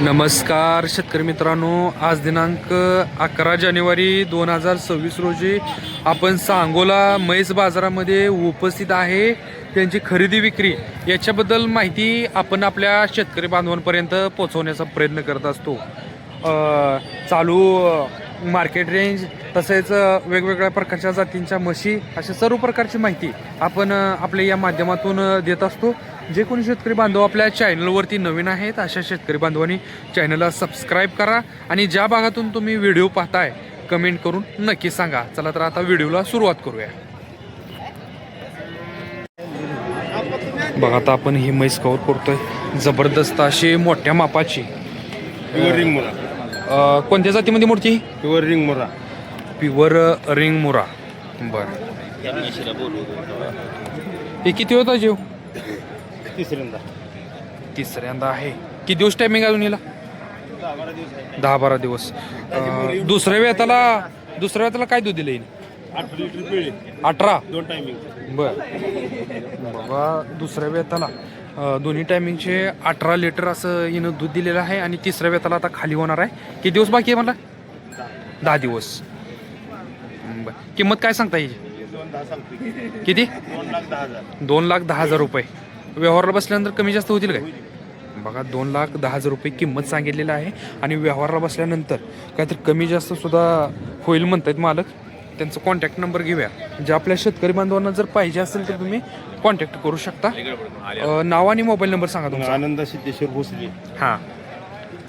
नमस्कार शेतकरी मित्रांनो. आज दिनांक अकरा जानेवारी दोन हजार सव्वीस रोजी आपण सांगोला म्हैस बाजारामध्ये उपस्थित आहे. त्यांची खरेदी विक्री याच्याबद्दल माहिती आपण आपल्या शेतकरी बांधवांपर्यंत पोहोचवण्याचा प्रयत्न करत असतो. चालू मार्केट रेंज तसेच वेगवेगळ्या प्रकारच्या जातींच्या म्हशी अशा सर्व प्रकारची माहिती आपण आपल्या या माध्यमातून देत असतो. जे कोणी शेतकरी बांधव आपल्या चॅनलवरती नवीन आहेत अशा शेतकरी बांधवांनी चॅनलला सबस्क्राईब करा आणि ज्या भागातून तुम्ही व्हिडिओ पाहताय कमेंट करून नक्की सांगा. चला तर आता व्हिडिओला सुरुवात करूया. बघा आता आपण ही म्हैस कवर करतोय. जबरदस्त अशी मोठ्या मापाची. प्युअर रिंग मुरा. कोणत्या जातीमध्ये मूर्ती? Pure ring Murrah. Pure ring Murrah. बर. हे किती होता जीव? तिसऱ्यांदा. तिसऱ्यांदा आहे. किती दिवस टायमिंग अजून हिला? दहा बारा दिवस. अ, दुसऱ्या वेताला दुसऱ्या वेताला काय दूध दिलं हिने? आठ लिटर पिळे. अठरा? दोन टायमिंग बर. बाबा दुसऱ्या वेताला. अ, दोन्ही टायमिंगचे अठरा लिटर असं हिनं दूध दिलेलं आहे आणि तिसऱ्या वेताला आता खाली होणार आहे. किती दिवस बाकी आहे मला दहा दिवस. बर. किंमत काय सांगता हिची दोन दहा सांगते किती? दोन लाख दहा हजार. दोन लाख दहा हजार रुपये. व्यवहारला बसल्यानंतर कमी जास्त होतील काय? बघा दोन लाख दहा हजार रुपये किंमत सांगितलेली आहे आणि व्यवहारला बसल्यानंतर काहीतरी कमी जास्त सुद्धा होईल म्हणतायत मालक. त्यांचा कॉन्टॅक्ट नंबर घेऊया. जे आपल्या शेतकरी बांधवांना जर पाहिजे असेल तर तुम्ही कॉन्टॅक्ट करू शकता. अ, नाव आणि मोबाईल नंबर सांगा तुमचा. आनंद सिद्धेश्वर भोसले. हां.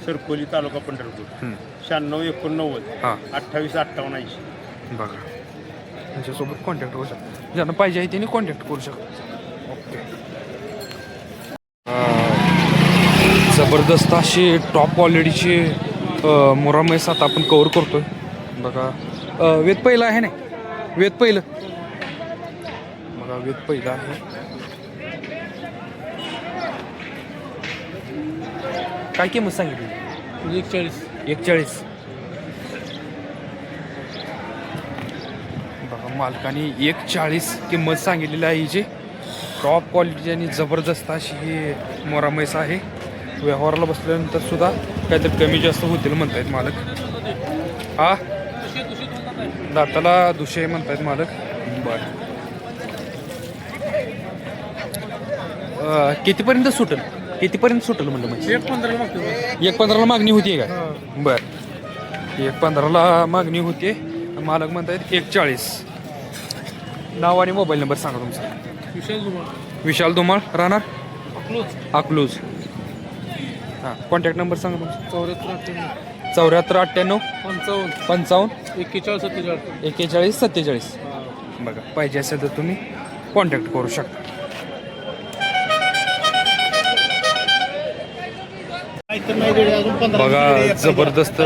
सरकोली तालुका पंढरपूर. हं. शहाण्णव एकोणनव्वद. हां. अठ्ठावीस अठ्ठावन्न ऐंशी. बघा. त्यांच्यासोबत कॉन्टॅक्ट करू शकता. ज्यांना पाहिजे आहे त्यांनी कॉन्टॅक्ट करू शकता. जबरदस्त अशी टॉप क्वालिटीची मोरा म्हैस आता आपण कवर करतोय. बघा. वेद पहिलं आहे ना वेद पहिलं. बघा वेद पहिलं आहे. काय किंमत सांगितली? एकचाळीस. एकचाळीस. बघा मालकाने एक चाळीस किंमत सांगितलेली आहे. हिची टॉप क्वालिटी आणि जबरदस्त अशी ही मोरा म्हैस आहे. व्यवहाराला बसल्यानंतर सुद्धा काहीतरी कमी जास्त होतील म्हणतायत मालक. हा? दाताला दुशे म्हणतायत मालक. बर. कितीपर्यंत सुटेल? कितीपर्यंत सुटेल म्हणलं म्हणजे एक पंधरा मागतो एक पंधराला मागणी होती का? बर. एक पंधराला मागणी होते मालक म्हणतायत एक चाळीस नाव आणि मोबाईल नंबर सांगा तुमचा. विशाल जुमा विशाल धुमाळ राहणार? अकलूज. अकलूज. हां कॉन्टॅक्ट नंबर सांगा तुमचा. चौऱ्याहत्तर अठ्ठ्याण्णव. चौऱ्याहत्तर अठ्ठ्याण्णव? पंचावन्न. पंचावन्न? एक्केचाळीस सत्तेचाळीस. एक्केचाळीस सत्तेचाळीस. बघा पाहिजे असेल तर तुम्ही कॉन्टॅक्ट करू शकता. बघा जबरदस्त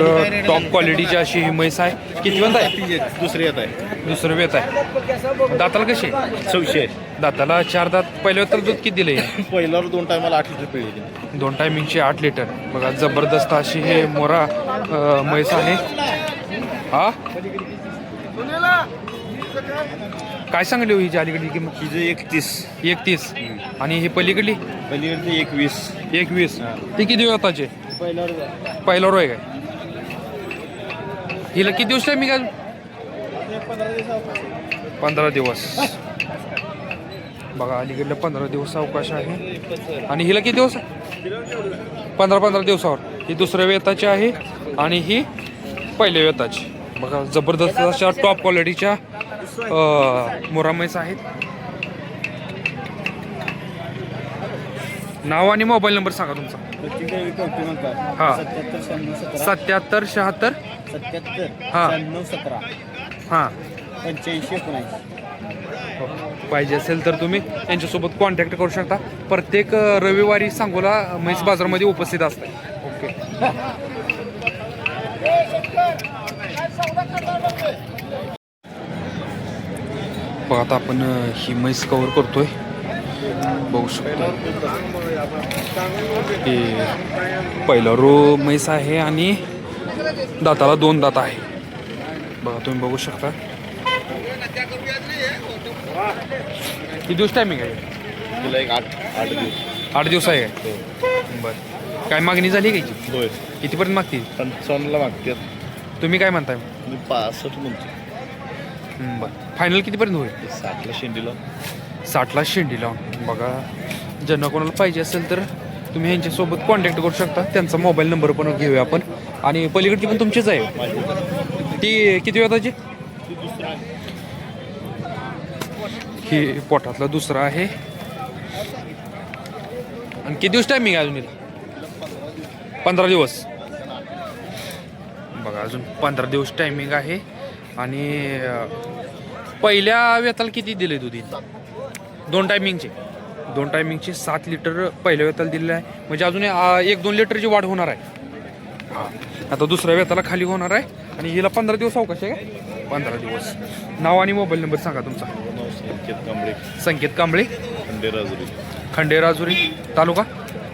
टॉप क्वालिटीची अशी ही म्हैस आहे. किती वंत आहे? दुसरे येत आहे. दुसरं वेत आहे. दाताला कशी आहे? सौशे दाताला चार दात पहिल्या तर दूध किती दिले पहिल्यावर दोन टायमाला आठ लिटर पिळे दोन टायमिंगचे आठ लिटर बघा जबरदस्त अशी हे मोरा अ, म्हैस आहे. हा? काय सांगली हो हिची अलीकडली किंमत? हिचं एकतीस. एकतीस. आणि ही पलीकडली? पलीकडचे एकवीस. एकवीस. ती किती वेताचे पहिल्यावर पहिला रोय काय हिला किती दिवस टायमिंग आहे पंधरा दिवस. बघा अलीकडलं पंधरा दिवस अवकाश आहे. आणि हिला किती दिवस? आहे पंधरा पंधरा दिवसावर. ही दुसऱ्या वेताची आहे आणि ही पहिल्या वेताची. बघा जबरदस्त अशा टॉप क्वालिटीच्या मोरामैस आहेत. नाव आणि मोबाईल नंबर सांगा तुमचा. हा. सत्याहत्तर शहात्तर? हा. हां. एकोणऐंशी. पाहिजे असेल तर तुम्ही त्यांच्यासोबत कॉन्टॅक्ट करू शकता. प्रत्येक रविवारी सांगोला म्हैस बाजारामध्ये उपस्थित असतात ओके. बघा आता आपण ही म्हैस कव्हर करतोय. बघू शकतो. हे पहिला रो म्हैस आहे आणि दाताला दोन दात आहे. बघा तुम्ही बघू शकता. किती दिवस टायमिंग आहे? तुला एक आठ आठ दिवस. आठ दिवस आहे? काय बरं. काय मागणी झाली काय कितीपर्यंत मागतील? पंचावन्नला मागतात तुम्ही काय म्हणताय? मी पासष्ट म्हणतो. हं, बरं. फायनल कितीपर्यंत होईल? साठला शेंडीला. साठला शेंडी लावून बघा ज्यांना कोणाला पाहिजे असेल तर तुम्ही यांच्यासोबत कॉन्टॅक्ट करू शकता. त्यांचा मोबाईल नंबर पण घेऊया आपण. आणि पलीकडची पण तुमचीच आहे. ती किती वेळाची ही पोटातला दुसरा आहे. आणि किती दिवस टायमिंग आहे अजून पंधरा दिवस. बघा अजून पंधरा दिवस टायमिंग आहे. आणि पहिल्या वेताला किती दिले दूध हिला? दोन टायमिंगचे दोन टायमिंगचे सात लिटर पहिल्या वेताला दिलेलं आहे. म्हणजे अजून एक दोन लिटरची वाढ होणार आहे. हा. आता दुसऱ्या वेताला खाली होणार आहे. आणि हिला पंधरा दिवस अवकाश आहे काय पंधरा दिवस. नाव आणि मोबाईल नंबर सांगा तुमचा. संकेत कांबळे. संकेत कांबळे. खंडेराजुरी खंडेराजुरी तालुका?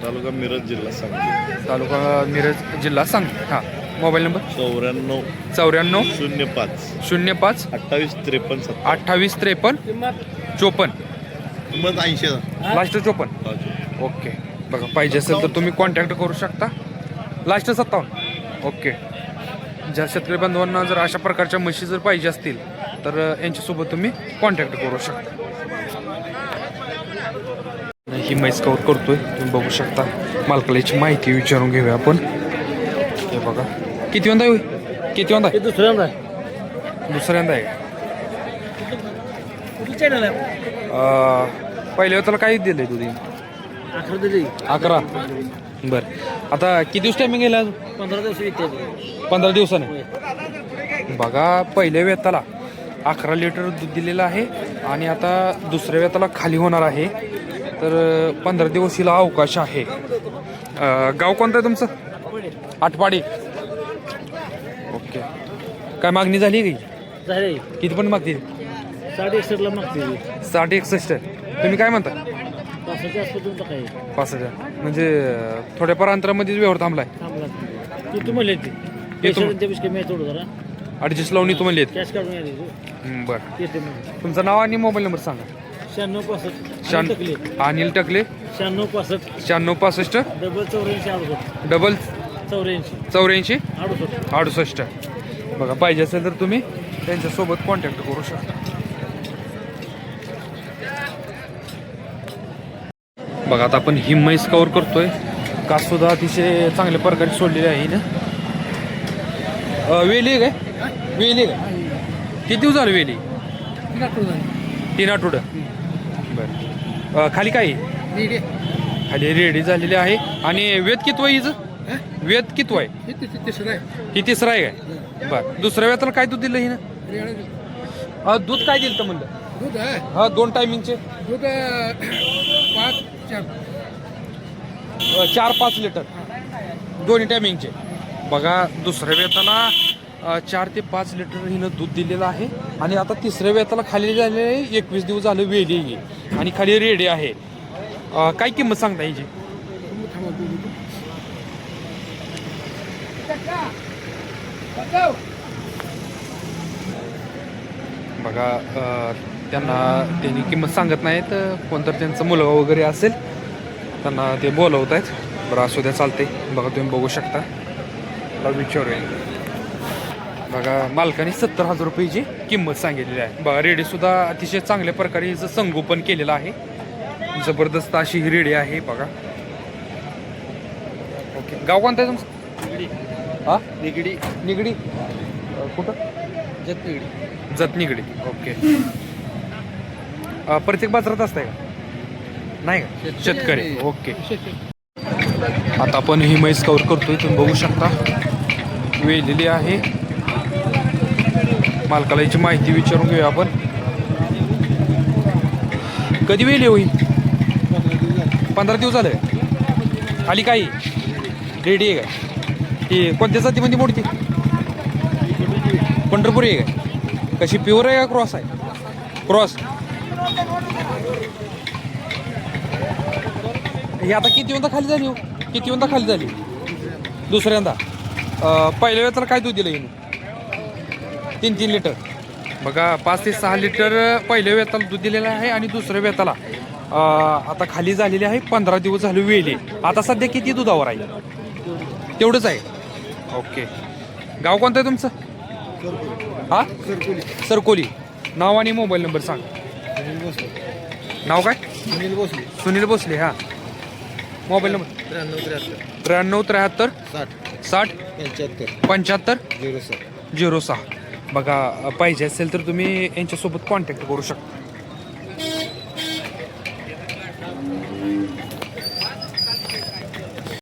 तालुका मिरज जिल्हा सांगली. तालुका मिरज जिल्हा सांगली. हां. Mobile number? चौऱ्याण्णव. चौऱ्याण्णव. शून्य पाच. शून्य पाच. अठ्ठावीस त्रेपन्न अठ्ठावीस त्रेपन्न. चोपन्न. किंमत ऐंशी लास्ट चोपन्न? ओके. बघा पाहिजे असेल तर तुम्ही कॉन्टॅक्ट करू शकता. लास्ट सत्तावन्न. ओके. ज्या शेतकरी बांधवांना जर अशा प्रकारच्या म्हशी जर पाहिजे असतील तर अ, यांच्यासोबत तुम्ही कॉन्टॅक्ट करू शकता. ही म्हैस कवर करतोय. तुम्ही बघू शकता. मालकाला याची माहिती विचारून घेऊया आपण. हे बघा. किती वंदा होईल किती वंदा हे दुसऱ्यांदा दुसऱ्यांदा आहे. कुठलं चॅनल आहे? अ, पहिल्या त्याला काही दिलंय दुधी अठरा दिली अकरा? बर. आता किती दिवस टायमिंग गेला पंधरा दिवस पंधरा दिवसाने? बघा पहिल्या वेताला अकरा लिटर दूध दिलेलं आहे आणि आता दुसऱ्या वेताला खाली होणार आहे. तर पंधरा दिवस हिला अवकाश आहे. गाव कोणतं आहे तुमचं? आटपाडी. ओके. काय मागणी झाली काही किती पण मागते साडे एकसष्टला मागते साठ एकसष्ट. तुम्ही काय म्हणता? पाच हजार म्हणजे थोड्याफार अंतरामध्येच व्यवहार थांबलाय. ॲडजस्ट लावून तुम्हाला येत बरं. तुमचं नाव आणि मोबाईल नंबर सांगा. शहाण्णव पासष्ट. अनिल टकले. शहाण्णव पासष्ट. शहाण्णव पासष्ट. डबल चौऱ्याऐंशी अडुसष्ट. डबल चौऱ्याऐंशी. चौऱ्याऐंशी? अडुसष्ट. अडुसष्ट. बघा पाहिजे असेल तर तुम्ही त्यांच्यासोबत कॉन्टॅक्ट करू शकता. बघा आता आपण ही म्हैस कवर करतोय. कास सुद्धा अतिशय चांगल्या प्रकारे सोडलेली आहे ना वेली आहे काय? वेली आहे काय किती दिवस झालं वेली? तीन आठवडं बरं. खाली काय? आहे? खाली रेडी झालेली आहे. आणि वेद कितवं हिचं? वेद कितवं आहे? ही तिसरा आहे. काय? बर. दुसऱ्या वेळेला काय दूध दिलं हिनं? दूध काय दिलं तर म्हणलं हा दोन टायमिंगचे दूध चार चार पाच लिटर. दोन्ही टायमिंगचे बघा दुसऱ्या वेताला चार ते पाच लिटर हिनं दूध दिलेलं आहे. आणि आता तिसऱ्या वेताला खाली झाले एकवीस दिवस झालं वेली आहे. आणि खाली रेडी आहे. काय किंमत सांगता हिची बघा त्यांना त्यांनी किंमत सांगत नाहीत. कोणतर त्यांचा मुलगा वगैरे असेल त्यांना ते बोलवत आहेत. बरं असू द्या चालते बघा तुम्ही बघू शकता. विचारूया. बघा मालकाने सत्तर हजार रुपयाची किंमत सांगितलेली आहे. बघा रेडीसुद्धा अतिशय चांगल्या प्रकारे हिचं संगोपन केलेलं आहे. जबरदस्त अशी ही रेडी आहे बघा. ओके. गाव कोणतं आहे तुमचं? हा? निगडी. निगडी. कुठं? जत निगडी. जतनिगडी ओके. अ, प्रत्येक बाजारात असतंय का? नाही का? शेतकरी ओके. आता आपण ही म्हैस कवर करतोय तुम्ही बघू शकता. वेलेली आहे. मालकाला याची माहिती विचारून घेऊया आपण. कधी वेली होईल पंधरा दिवस झाले. खाली काही रेडी आहे काय? ती कोणत्या जातीमध्ये मोडती? पंढरपुरी आहे काय? कशी प्युअर आहे का क्रॉस आहे? क्रॉस. ही आता किती वंदा खाली झाली हो? किती वंदा खाली झाली? दुसऱ्यांदा. पहिल्या वेळेला काय दूध दिलं हिने? तीन तीन लिटर. बघा पाच ते सहा लिटर पहिल्या वेताला दूध दिलेलं आहे आणि दुसऱ्या वेताला अं, आता खाली झालेली आहे पंधरा दिवस झाले वेली. आता सध्या किती दुधावर आहे? तेवढंच आहे. ओके. गाव कोणतं आहे तुमचं? हा? सरकोली. नाव आणि मोबाईल नंबर सांग. नाव काय? सुनील भोसले. सुनील भोसले हा. Mobile number? त्र्याण्णव त्र्याहत्तर. त्र्याण्णव त्र्याहत्तर साठ. साठ पंच्याहत्तर. पंच्याहत्तर झिरो सहा. झिरो सहा. बघा पाहिजे असेल तर तुम्ही यांच्यासोबत कॉन्टॅक्ट करू शकता.